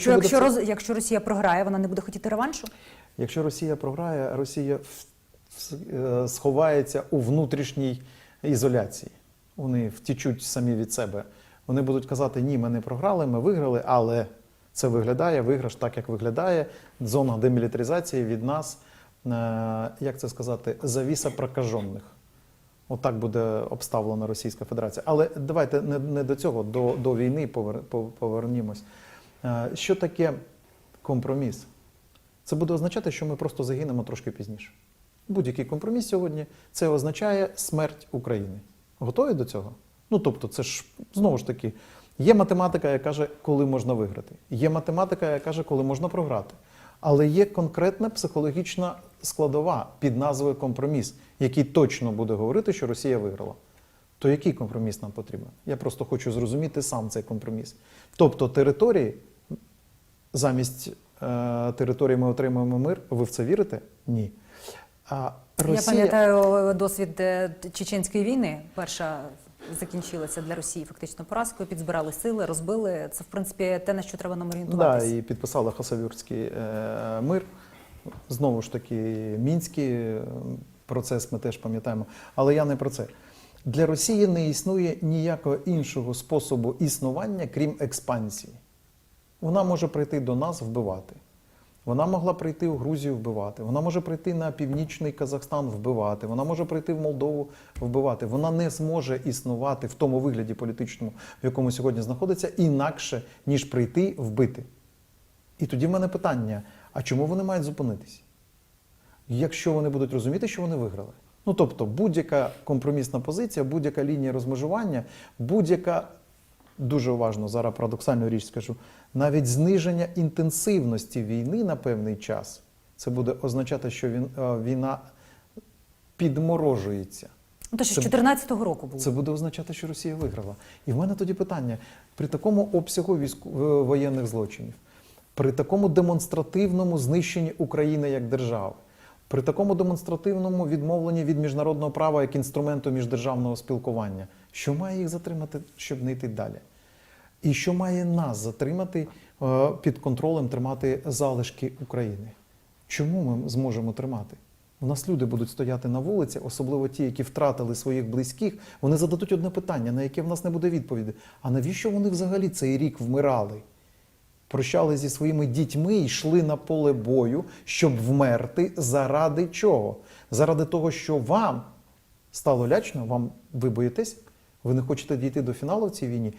Що якщо, роз, якщо Росія програє, вона не буде хотіти реваншу? Якщо Росія програє, Росія е, сховається у внутрішній ізоляції. Вони втічуть самі від себе. Вони будуть казати, ні, ми не програли, ми виграли, але це виглядає, виграш так, як виглядає. Зона демілітаризації від нас, е, як це сказати, завіса прокажених. Отак буде обставлена Російська Федерація. Але давайте не, не до цього, до, до війни повер, повернімось. Е, Що таке компроміс? Це буде означати, що ми просто загинемо трошки пізніше. Будь-який компроміс сьогодні це означає смерть України. Готові до цього? Ну тобто, це ж знову ж таки, є математика, яка каже, коли можна виграти. Є математика, яка каже, коли можна програти. Але є конкретна психологічна складова під назвою компроміс, який точно буде говорити, що Росія виграла. То який компроміс нам потрібен? Я просто хочу зрозуміти сам цей компроміс. Тобто території замість е, території ми отримуємо мир. Ви в це вірите? Ні. А Я пам'ятаю досвід е, Чеченської війни. Перша закінчилася для Росії фактично поразкою. Підзбирали сили, розбили. Це в принципі те, на що треба нам Да, і підписали Хасавюрський е, мир. Знову ж таки, мінський е, процес ми теж пам'ятаємо. Але я не про це. Для Росії не існує ніякого іншого способу існування, крім експансії. Вона може прийти до нас вбивати. Вона могла прийти у Грузію вбивати. Вона може прийти на північний Казахстан вбивати. Вона може прийти в Молдову вбивати. Вона не зможе існувати в тому вигляді політичному, в якому сьогодні знаходиться, інакше ніж прийти вбити. І тоді в мене питання: а чому вони мають зупинитись? Якщо вони будуть розуміти, що вони виграли. Ну тобто, будь-яка компромісна позиція, будь-яка лінія розмежування, будь-яка дуже уважно зараз парадоксальну річ скажу, навіть зниження інтенсивності війни на певний час, це буде означати, що він, е, війна підморожується. Ну, то що з Це- 14-го року було. Це буде означати, що Росія виграла. І в мене тоді питання: при такому обсягу військо- е, воєнних злочинів, при такому демонстративному знищенні України як держави, при такому демонстративному відмовленні від міжнародного права як інструменту міждержавного спілкування, що має їх затримати, щоб не йти далі? І що має нас затримати е, під контролем тримати залишки України? Чому ми зможемо тримати? У нас люди будуть стояти на вулиці, особливо ті, які втратили своїх близьких. Вони зададуть одне питання, на яке в нас не буде відповіді. А навіщо вони взагалі цей рік вмирали? Прощали зі своїми дітьми і йшли на поле бою, щоб вмерти заради чого? Заради того, що вам стало лячно, вам ви боїтесь? Ви не хочете дійти до фіналу в цій війні?